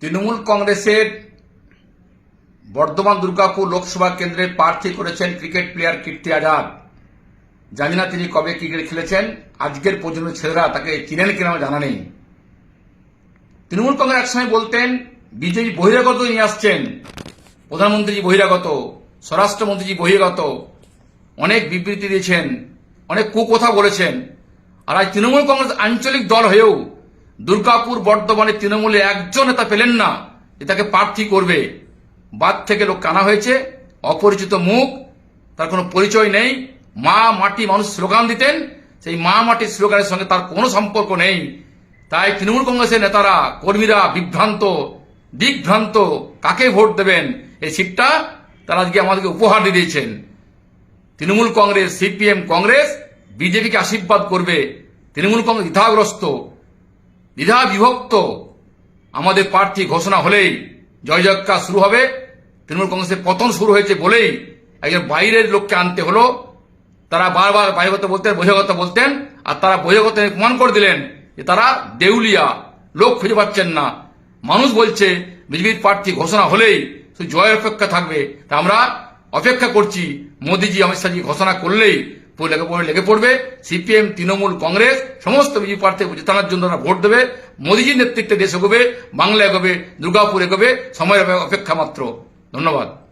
তৃণমূল কংগ্রেসের বর্ধমান দুর্গাপুর লোকসভা কেন্দ্রে প্রার্থী করেছেন ক্রিকেট প্লেয়ার কীর্তি আজাদ। জানি না তিনি কবে ক্রিকেট খেলেছেন। আজকের প্রজন্মের ছেলেরা তাকে চিনেন কিনা জানা নেই। তৃণমূল কংগ্রেস একসময় বলতেন, বিজেপি বহিরাগত নিয়ে আসছেন। প্রধানমন্ত্রীজি বহিরাগত স্বরাষ্ট্রমন্ত্রীজি বহিরাগত। অনেক বিবৃতি দিয়েছেন, অনেক কুকথা বলেছেন। আর আজ তৃণমূল কংগ্রেস আঞ্চলিক দল হয়েও দুর্গাপুর বর্ধমানে তৃণমূলে একজন নেতা পেলেন না, যে তাকে প্রার্থী করবে। বাদ থেকে লোক কানা হয়েছে, অপরিচিত মুখ, তার কোনো পরিচয় নেই। মা মাটি মানুষ স্লোগান দিতেন, সেই মা মাটির স্লোগানের সঙ্গে তার কোনো সম্পর্ক নেই। তাই তৃণমূল কংগ্রেসের নেতারা, কর্মীরা বিভ্রান্ত বিভ্রান্ত, কাকে ভোট দেবেন? এই সিটটা তারা আজকে আমাদেরকে উপহার দিয়ে দিয়েছেন। তৃণমূল কংগ্রেস, সিপিএম কংগ্রেস, বিজেপিকে আশীর্বাদ করবে। তৃণমূল কংগ্রেস দ্বিধাগ্রস্ত। দ্বিধা বিভক্ত আমাদের প্রার্থী ঘোষণা হলেই জয় জয়কার শুরু হবে। তৃণমূল কংগ্রেসের পতন শুরু হয়েছে বলেই একজন বাইরের লোককে আনতে হলো। তারা বারবার বাইরগত বলতেন, বহিরাগত বলতেন, আর তারা বহিরাগত প্রমাণ করে দিলেন যে তারা দেউলিয়া, লোক খুঁজে পাচ্ছেন না। মানুষ বলছে, বিজেপির প্রার্থী ঘোষণা হলেই শুধু জয়ের অপেক্ষা থাকবে। তা আমরা অপেক্ষা করছি। মোদিজি, অমিত শাহজি ঘোষণা করলেই লেগে পড়বে লেগে পড়বে। সিপিএম, তৃণমূল, কংগ্রেস, সমস্ত বিজেপি প্রার্থী জেতানোর জন্য তারা ভোট দেবে। মোদীজির নেতৃত্বে দেশ এগোবে, বাংলা এগোবে, দুর্গাপুর এগোবে। সময়ের অপেক্ষা মাত্র। ধন্যবাদ।